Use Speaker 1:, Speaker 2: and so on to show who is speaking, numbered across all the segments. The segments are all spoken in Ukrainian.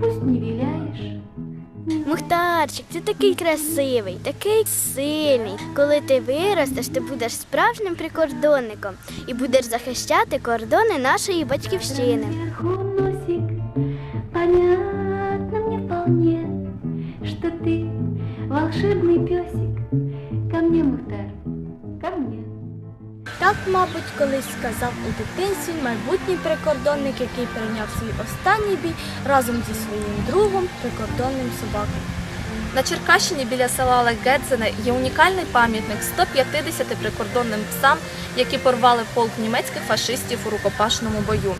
Speaker 1: пусть не віляєш. Мухтарчик, ти такий красивий, такий сильний. Коли ти виростеш, ти будеш справжнім прикордонником і будеш захищати кордони нашої батьківщини.
Speaker 2: Понятно мені вполне, що ти волшебний песик, ко мне
Speaker 1: так, мабуть, колись сказав у дитинстві майбутній прикордонник, який прийняв свій останній бій разом зі своїм другом, прикордонним собакою.
Speaker 3: На Черкащині біля села Легедзене є унікальний пам'ятник 150 прикордонним псам, які порвали полк німецьких фашистів у рукопашному бою.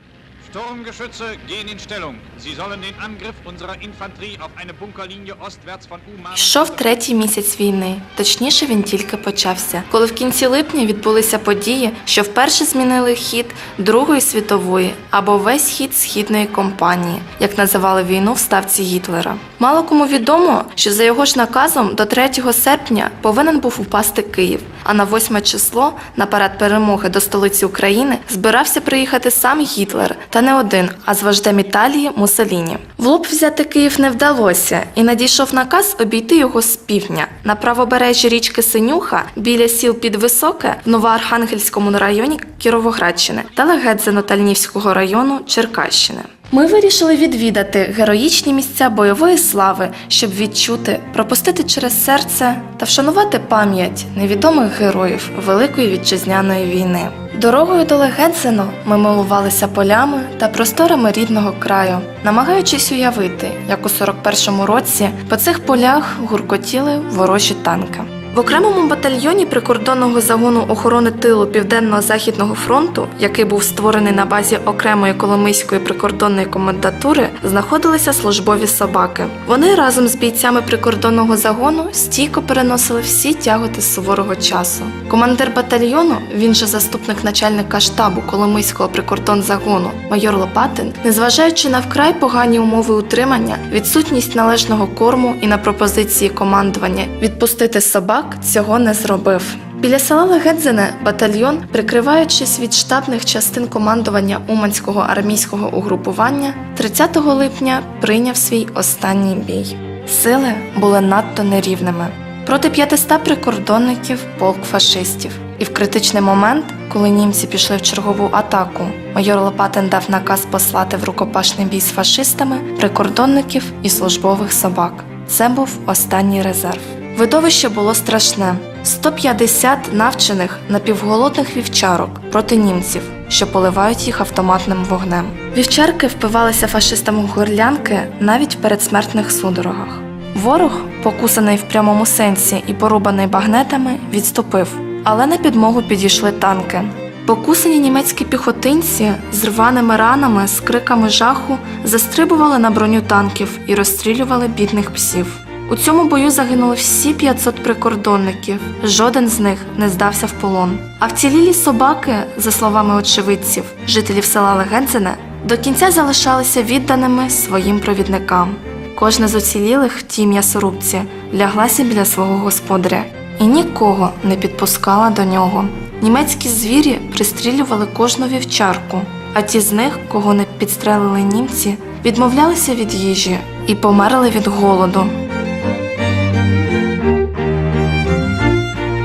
Speaker 4: Sturmgeschütze gehen in Stellung. Sie sollen den Angriff unserer Infanterie auf eine Bunkerlinie ostwärts von Uman...
Speaker 5: Йшов третій місяць війни, точніше він тільки почався, коли в кінці липня відбулися події, що вперше змінили хід Другої світової або весь хід східної кампанії, як називали війну в ставці Гітлера. Мало кому відомо, що за його ж наказом до 3 серпня повинен був упасти Київ, а на 8 число на парад перемоги до столиці України збирався приїхати сам Гітлер, та не один, а з вождем Італії Муссоліні. В лоб взяти Київ не вдалося, і надійшов наказ обійти його з півдня на правобережжі річки Синюха біля сіл Підвисоке в Новоархангельському районі Кіровоградщини та Легедзино-Тальнівського району Черкащини. Ми вирішили відвідати героїчні місця бойової слави, щоб відчути, пропустити через серце та вшанувати пам'ять невідомих героїв Великої вітчизняної війни. Дорогою до Легедзино ми милувалися полями та просторами рідного краю, намагаючись уявити, як у 41-му році по цих полях гуркотіли ворожі танки. В окремому батальйоні прикордонного загону охорони тилу Південно-Західного фронту, який був створений на базі окремої Коломийської прикордонної комендатури, знаходилися службові собаки. Вони разом з бійцями прикордонного загону стійко переносили всі тяготи суворого часу. Командир батальйону, він же заступник начальника штабу Коломийського прикордонзагону, майор Лопатин, незважаючи на вкрай погані умови утримання, відсутність належного корму і на пропозиції командування відпустити собак, цього не зробив. Біля села Легедзине батальйон, прикриваючись від штабних частин командування Уманського армійського угрупування, 30 липня прийняв свій останній бій. Сили були надто нерівними. Проти 500 прикордонників полк фашистів. І в критичний момент, коли німці пішли в чергову атаку, майор Лопатин дав наказ послати в рукопашний бій з фашистами прикордонників і службових собак. Це був останній резерв. Видовище було страшне: 150 навчених напівголодних вівчарок проти німців, що поливають їх автоматним вогнем. Вівчарки впивалися фашистам у горлянки навіть в передсмертних судорогах. Ворог, покусаний в прямому сенсі і порубаний багнетами, відступив, але на підмогу підійшли танки. Покусані німецькі піхотинці з рваними ранами, з криками жаху застрибували на броню танків і розстрілювали бідних псів. У цьому бою загинули всі 500 прикордонників. Жоден з них не здався в полон. А вцілілі собаки, за словами очевидців, жителів села Легензине, до кінця залишалися відданими своїм провідникам. Кожна з уцілілих в тій м'ясорубці ляглася біля свого господаря і нікого не підпускала до нього. Німецькі звірі пристрілювали кожну вівчарку, а ті з них, кого не підстрелили німці, відмовлялися від їжі і померли від голоду.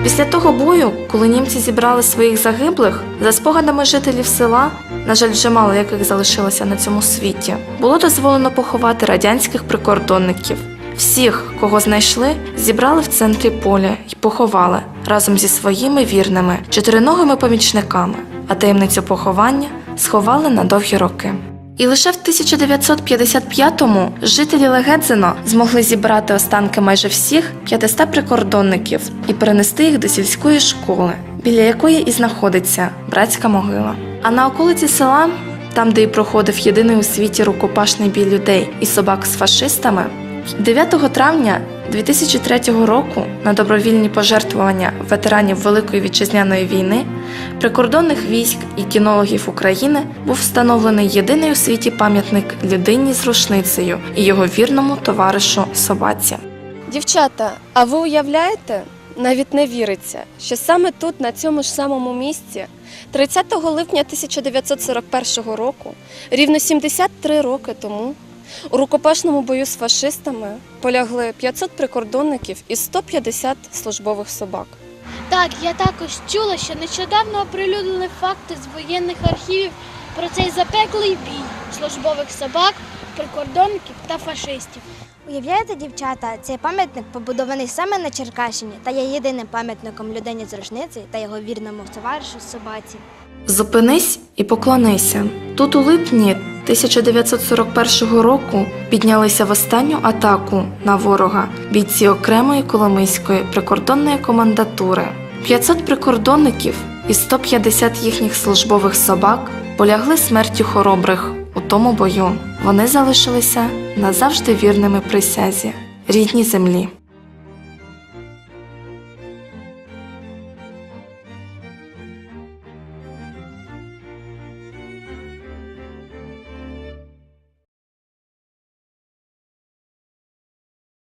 Speaker 5: Після того бою, коли німці зібрали своїх загиблих, за спогадами жителів села, на жаль, вже мало яких залишилося на цьому світі, було дозволено поховати радянських прикордонників. Всіх, кого знайшли, зібрали в центрі поля і поховали разом зі своїми вірними чотириногими помічниками, а таємницю поховання сховали на довгі роки. І лише в 1955-му жителі Легедзино змогли зібрати останки майже всіх 500 прикордонників і перенести їх до сільської школи, біля якої і знаходиться братська могила. А на околиці села, там де і проходив єдиний у світі рукопашний бій людей і собак з фашистами, 9 травня 2003 року на добровільні пожертвування ветеранів Великої вітчизняної війни, прикордонних військ і кінологів України був встановлений єдиний у світі пам'ятник людині з рушницею і його вірному товаришу собаці.
Speaker 6: Дівчата, а ви уявляєте? Навіть не віриться, що саме тут, на цьому ж самому місці, 30 липня 1941 року, рівно 73 роки тому, У рукопашному бою з фашистами полягли 500 прикордонників і 150 службових собак.
Speaker 7: Так, я також чула, що нещодавно оприлюднили факти з воєнних архівів про цей запеклий бій службових собак, прикордонників та фашистів.
Speaker 8: Уявляєте, дівчата, цей пам'ятник побудований саме на Черкащині та є єдиним пам'ятником людині з рушниці та його вірному товаришу собаці.
Speaker 5: Зупинись і поклонися. Тут у липні 1941 року піднялися в останню атаку на ворога бійці окремої Коломийської прикордонної командатури. 500 прикордонників і 150 їхніх службових собак полягли смертю хоробрих у тому бою. Вони залишилися назавжди вірними присязі рідній землі.